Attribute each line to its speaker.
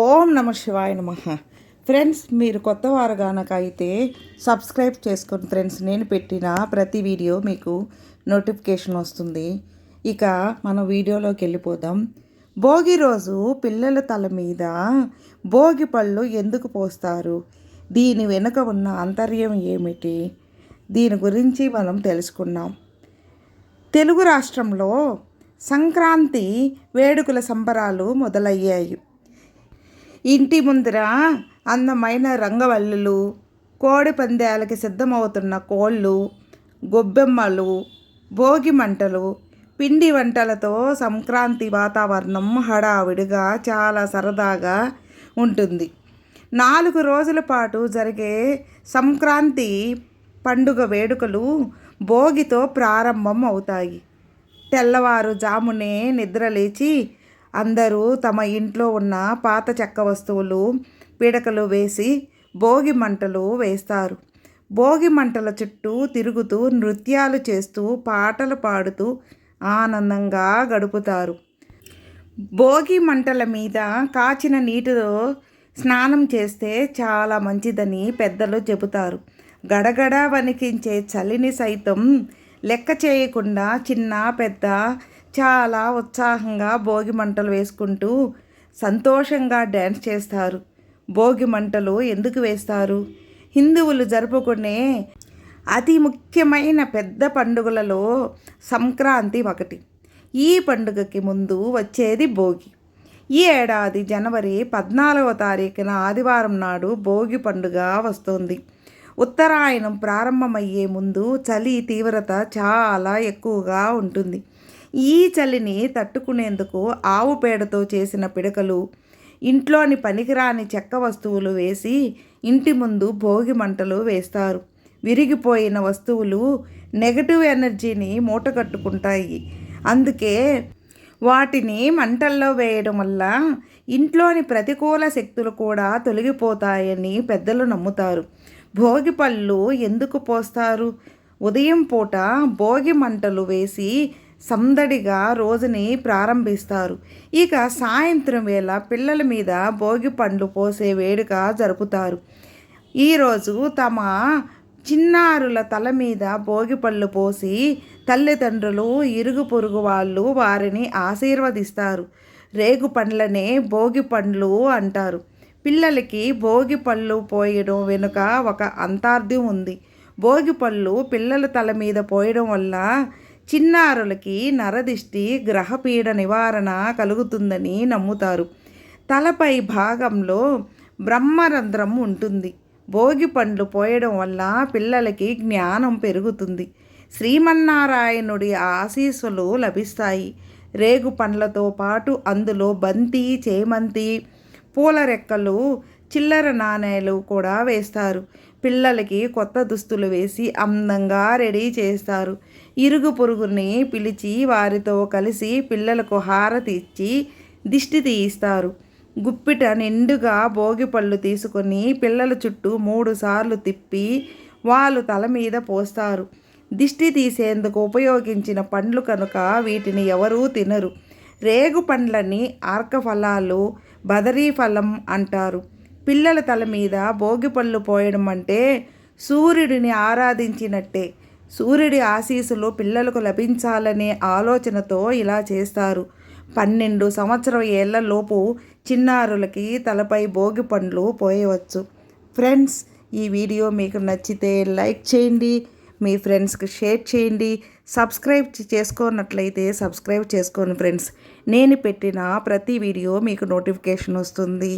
Speaker 1: ఓం నమ శివాయ నమ. ఫ్రెండ్స్ మీరు కొత్త వారు గనక అయితే సబ్స్క్రైబ్ చేసుకోండి ఫ్రెండ్స్ నేను పెట్టిన ప్రతి వీడియో మీకు నోటిఫికేషన్ వస్తుంది. ఇక మన వీడియోలోకి వెళ్ళిపోదాం. భోగి రోజు పిల్లల తల మీద భోగి పళ్ళు ఎందుకు పోస్తారు? దీని వెనుక ఉన్న అంతర్యం ఏమిటి? దీని గురించి మనం తెలుసుకున్నాం. తెలుగు రాష్ట్రంలో సంక్రాంతి వేడుకల సంబరాలు మొదలయ్యాయి. ఇంటి ముందర అందమైన రంగవల్లులు కోడి పందాలకి సిద్ధమవుతున్న కోళ్ళు గొబ్బెమ్మలు భోగి మంటలు పిండి వంటలతో సంక్రాంతి వాతావరణం హడావిడిగా చాలా సరదాగా ఉంటుంది. నాలుగు రోజుల పాటు జరిగే సంక్రాంతి పండుగ వేడుకలు భోగితో ప్రారంభం అవుతాయి తెల్లవారుజామునే నిద్రలేచి అందరూ తమ ఇంట్లో ఉన్న పాత చెక్క వస్తువులు పిడకలు వేసి భోగి మంటలు వేస్తారు. భోగి మంటల చుట్టూ తిరుగుతూ నృత్యాలు చేస్తూ పాటలు పాడుతూ ఆనందంగా గడుపుతారు. భోగి మంటల మీద కాచిన నీటిలో స్నానం చేస్తే చాలా మంచిదని పెద్దలు చెబుతారు. గడగడ వణికించే చలిని సైతం లెక్క చేయకుండా చిన్న పెద్ద చాలా ఉత్సాహంగా భోగి మంటలు వేసుకుంటూ సంతోషంగా డ్యాన్స్ చేస్తారు. భోగి మంటలు ఎందుకు వేస్తారు? హిందువులు జరుపుకునే అతి ముఖ్యమైన పెద్ద పండుగలలో సంక్రాంతి ఒకటి. ఈ పండుగకి ముందు వచ్చేది భోగి. ఈ ఏడాది జనవరి పద్నాలుగవ తారీఖున ఆదివారం నాడు భోగి పండుగ వస్తుంది. ఉత్తరాయణం ప్రారంభమయ్యే ముందు చలి తీవ్రత చాలా ఎక్కువగా ఉంటుంది. ఈ చలిని తట్టుకునేందుకు ఆవు పేడతో చేసిన పిడకలు ఇంట్లోని పనికిరాని చెక్క వస్తువులు వేసి ఇంటి ముందు భోగి మంటలు వేస్తారు. విరిగిపోయిన వస్తువులు నెగటివ్ ఎనర్జీని మూటగట్టుకుంటాయి. అందుకే వాటిని మంటల్లో వేయడం వల్ల ఇంట్లోని ప్రతికూల శక్తులు కూడా తొలగిపోతాయని పెద్దలు నమ్ముతారు. భోగి పళ్ళు ఎందుకు పోస్తారు? ఉదయం పూట భోగి మంటలు వేసి సందడిగా రోజుని ప్రారంభిస్తారు. ఇక సాయంత్రం వేళ పిల్లల మీద భోగి పండ్లు పోసే వేడుక జరుపుతారు. ఈరోజు తమ చిన్నారుల తల మీద భోగి పళ్ళు పోసి తల్లిదండ్రులు ఇరుగు పొరుగు వాళ్ళు వారిని ఆశీర్వదిస్తారు. రేగు పండ్లనే భోగి పండ్లు అంటారు. పిల్లలకి భోగి పళ్ళు పోయడం వెనుక ఒక అంతార్థం ఉంది. భోగి పళ్ళు పిల్లల తల మీద పోయడం వల్ల చిన్నారులకి నరదిష్టి గ్రహపీడ నివారణ కలుగుతుందని నమ్ముతారు. తలపై భాగంలో బ్రహ్మరంధ్రం ఉంటుంది. భోగి పండ్లు పోయడం వల్ల పిల్లలకి జ్ఞానం పెరుగుతుంది. శ్రీమన్నారాయణుడి ఆశీస్సులు లభిస్తాయి. రేగు పండ్లతో పాటు అందులో బంతి చేమంతి పూల రెక్కలు చిల్లర నాణేలు కూడా వేస్తారు. పిల్లలకి కొత్త దుస్తులు వేసి అందంగా రెడీ చేస్తారు. ఇరుగు పొరుగుని పిలిచి వారితో కలిసి పిల్లలకు హారతి ఇచ్చి దిష్టి తీయిస్తారు. గుప్పిట నిండుగా భోగి పళ్ళు తీసుకొని పిల్లల చుట్టూ మూడు సార్లు తిప్పి వాళ్ళు తల మీద పోస్తారు. దిష్టి తీసేందుకు ఉపయోగించిన పండ్లు కనుక వీటిని ఎవరూ తినరు. రేగు పండ్లని ఆర్కఫలాలు బదరీ ఫలం అంటారు. పిల్లల తల మీద భోగిపళ్ళు పోయడం అంటే సూర్యుడిని ఆరాధించినట్టే. సూర్యుడి ఆశీస్సులు పిల్లలకు లభించాలనే ఆలోచనతో ఇలా చేస్తారు. పన్నెండు సంవత్సరం ఏళ్ళలోపు చిన్నారులకి తలపై భోగి పండ్లు పోయవచ్చు. ఫ్రెండ్స్ ఈ వీడియో మీకు నచ్చితే లైక్ చేయండి మీ ఫ్రెండ్స్కి షేర్ చేయండి సబ్స్క్రైబ్ చేసుకున్నట్లయితే సబ్స్క్రైబ్ చేసుకోండి ఫ్రెండ్స్. నేను పెట్టిన ప్రతి వీడియో మీకు నోటిఫికేషన్ వస్తుంది.